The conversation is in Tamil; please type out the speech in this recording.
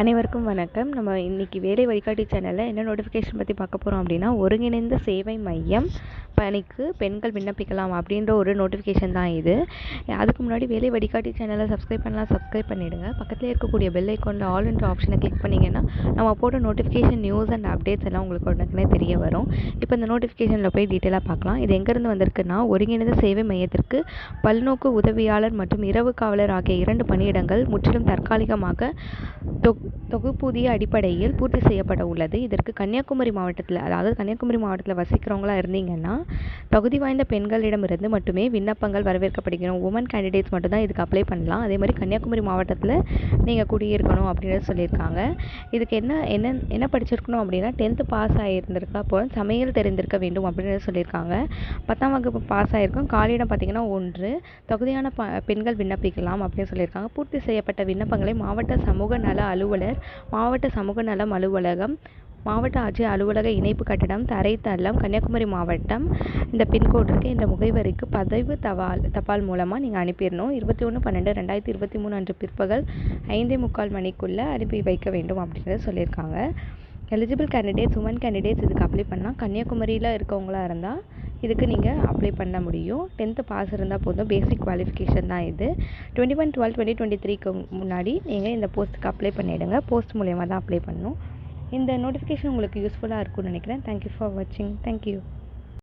அனைவருக்கும் வணக்கம். நம்ம இன்றைக்கி வேலை வழிகாட்டி சேனலில் என்ன நோட்டிஃபிகேஷன் பற்றி பார்க்க போகிறோம் அப்படின்னா ஒருங்கிணைந்த சேவை மையம் பணிக்கு பெண்கள் விண்ணப்பிக்கலாம் அப்படின்ற ஒரு நோட்டிஃபிகேஷன் தான் இது. அதுக்கு முன்னாடி வேலை வழிகாட்டி சேனலை சப்ஸ்கிரைப் பண்ணலாம் சப்ஸ்கிரைப் பண்ணிவிடுங்க பக்கத்தில் இருக்கக்கூடிய பெல் ஐக்கானில் ஆல் ஆப்ஷனை கிளிக் பண்ணிங்கன்னா நம்ம போட்ட நோட்டிஃபிகேஷன் நியூஸ் அண்ட் அப்டேட்ஸ் எல்லாம் உங்களுக்கு உடனே தெரிய வரும். இப்போ இந்த நோட்டிஃபிகேஷனில் போய் டீட்டெயிலாக பார்க்கலாம். இது எங்கேருந்து வந்திருக்குன்னா ஒருங்கிணைந்த சேவை மையத்திற்கு பல்நோக்கு உதவியாளர் மற்றும் இரவு காவலர் ஆகிய இரண்டு பணியிடங்கள் முற்றிலும் தற்காலிகமாக தொக் தொகுப்பூதிய அடிப்படையில் பூர்த்தி செய்யப்பட உள்ளது. இதற்கு கன்னியாகுமரி மாவட்டத்தில் அதாவது கன்னியாகுமரி மாவட்டத்தில் வசிக்கிறவங்களா இருந்தீங்கன்னா தகுதி வாய்ந்த பெண்களிடமிருந்து மட்டுமே விண்ணப்பங்கள் வரவேற்கப்படுகிறோம் உமன் கேண்டிடேட்ஸ் மட்டும்தான் இதுக்கு அப்ளை பண்ணலாம். அதே மாதிரி கன்னியாகுமரி மாவட்டத்தில் நீங்கள் குடியிருக்கணும் அப்படின்னு சொல்லியிருக்காங்க. இதுக்கு என்ன என்ன என்ன படிச்சிருக்கணும் அப்படின்னா டென்த்து பாஸ் ஆகியிருந்திருக்கா போல் சமையல் தெரிந்திருக்க வேண்டும் அப்படின்னு சொல்லியிருக்காங்க. பத்தாம் வகுப்பு பாஸ் ஆகிருக்கும் காலியிடம் பார்த்திங்கன்னா ஒன்று. தகுதியான ப பெண்கள் விண்ணப்பிக்கலாம் அப்படின்னு சொல்லியிருக்காங்க. பூர்த்தி செய்யப்பட்ட விண்ணப்பங்களை மாவட்ட சமூக நல அலுவலர் மாவட்ட சமூக நலம் அலுவலகம் மாவட்ட ஆட்சியர் அலுவலக இணைப்பு கட்டடம் தரைத்தளம் கன்னியாகுமரி மாவட்டம். இந்த பின்கோடு இருக்குது இந்த முகவரிக்கு பதிவு தபால் தபால் மூலமாக நீங்கள் அனுப்பிடணும். இருபத்தி ஒன்று பன்னெண்டு ரெண்டாயிரத்தி இருபத்தி மூணு அன்று பிற்பகல் ஐந்தே முக்கால் மணிக்குள்ளே அனுப்பி வைக்க வேண்டும் அப்படின்றத சொல்லியிருக்காங்க. எலிஜிபிள் கேண்டிடேட்ஸ் உமன் கேண்டிடேட்ஸ் இதுக்கு அப்ளை பண்ணால் கன்னியாகுமரியில் இருக்கவங்களா இருந்தால் இதுக்கு நீங்கள் அப்ளை பண்ண முடியும். டென்த்து பாஸ் இருந்தால் போதும். பேசிக் குவாலிஃபிகேஷன் தான் இது. Twenty one twelve twenty twenty த்ரீக்கு முன்னாடி நீங்கள் இந்த போஸ்ட்டுக்கு அப்ளை பண்ணிவிடுங்க போஸ்ட் மூலயமா தான் அப்ளை பண்ணணும். இந்த நோட்டிஃபிகேஷன் உங்களுக்கு யூஸ்ஃபுல்லாக இருக்கும்னு நினைக்கிறேன். தேங்க்யூ ஃபார் வாட்சிங் தேங்க்யூ